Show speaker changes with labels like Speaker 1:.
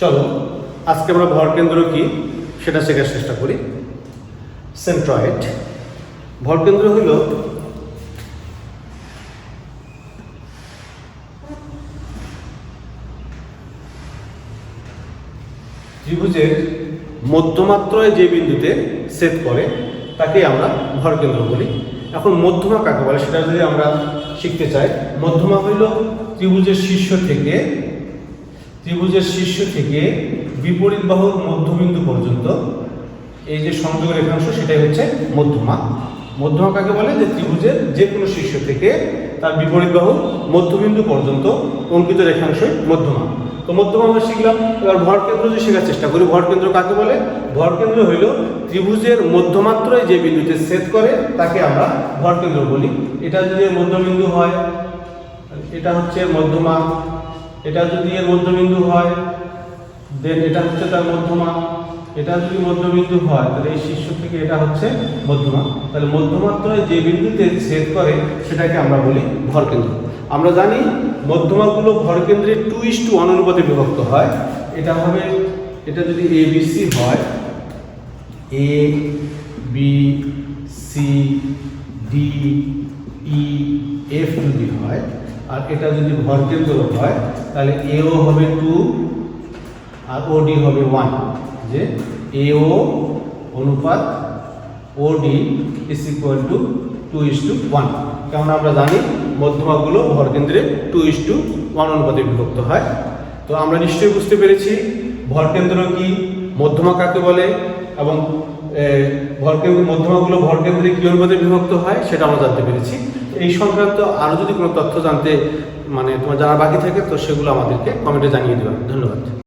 Speaker 1: চলো, আজকে আমরা ভরকেন্দ্র কি? সেটা শেখার চেষ্টা করি। সেন্ট্রয়েড ভরকেন্দ্র হল ত্রিভুজের মধ্যমাত্রায় যে বিন্দুতে সেট করে তাকে আমরা ভরকেন্দ্র বলি। এখন মধ্যমা কাকে বলে? সেটা যদি আমরা শিখতে চাই মধ্যমা হইল ত্রিভুজের শীর্ষ থেকে ত্রিভুজের শীর্ষ থেকে বিপরীত বাহুর মধ্যবিন্দু পর্যন্ত এই যে সংযোগ রেখাংশ, সেটাই হচ্ছে মধ্যমা। মধ্যমা কাকে বলে? যে ত্রিভুজের যে কোনো শীর্ষ থেকে তার বিপরীত বাহু মধ্যবিন্দু পর্যন্ত অঙ্কিত রেখাংশই মধ্যমা। তো মধ্যমা আমরা শিখলাম, এবার ভরকেন্দ্র যে শেখার চেষ্টা করি ভরকেন্দ্র কাকে বলে? ভরকেন্দ্র হইল ত্রিভুজের মধ্যমাত্রায় যে বিন্দুতে ছেদ করে, তাকে আমরা ভরকেন্দ্র বলি। এটা যদি মধ্যবিন্দু হয়, এটা হচ্ছে মধ্যমা। এটা যদি এর মধ্যবিন্দু হয় দেন এটা হচ্ছে তার মধ্যমা। এটা যদি মধ্যবিন্দু হয়, তাহলে এই শীর্ষ থেকে এটা হচ্ছে মধ্যমা। তাহলে মধ্যমাত্রায় যে বিন্দুতে ছেদ করে, সেটাকে আমরা বলি ভরকেন্দ্র। আমরা জানি মধ্যমাগুলো ভরকেন্দ্রের টু ইস টু অনুপাতে বিভক্ত হয়। এটা হবে, এটা যদি এ বি সি হয় A B C D E F যদি হয় আর এটা যদি ভরকেন্দ্র হয়, তাহলে এও হবে টু আর ওডি হবে ওয়ান যে এও অনুপাত OD is equal to two is to one কেমন আমরা জানি মধ্যমাগুলো ভরকেন্দ্রে টু ইস টু ওয়ান অনুপাতে বিভক্ত হয়। তো আমরা নিশ্চয়ই বুঝতে পেরেছি, ভরকেন্দ্র কি মধ্যমা কাকে বলে, এবং ভরকেন্দ্র মধ্যমাগুলো ভরকেন্দ্রে কী অনুপাতে বিভক্ত হয়, সেটা আমরা জানতে পেরেছি। এই সংক্রান্ত আরও যদি কোনো তথ্য জানতে মানে তোমার যারা বাকি থাকে, তো সেগুলো আমাদেরকে কমেন্টে জানিয়ে দেবেন ধন্যবাদ।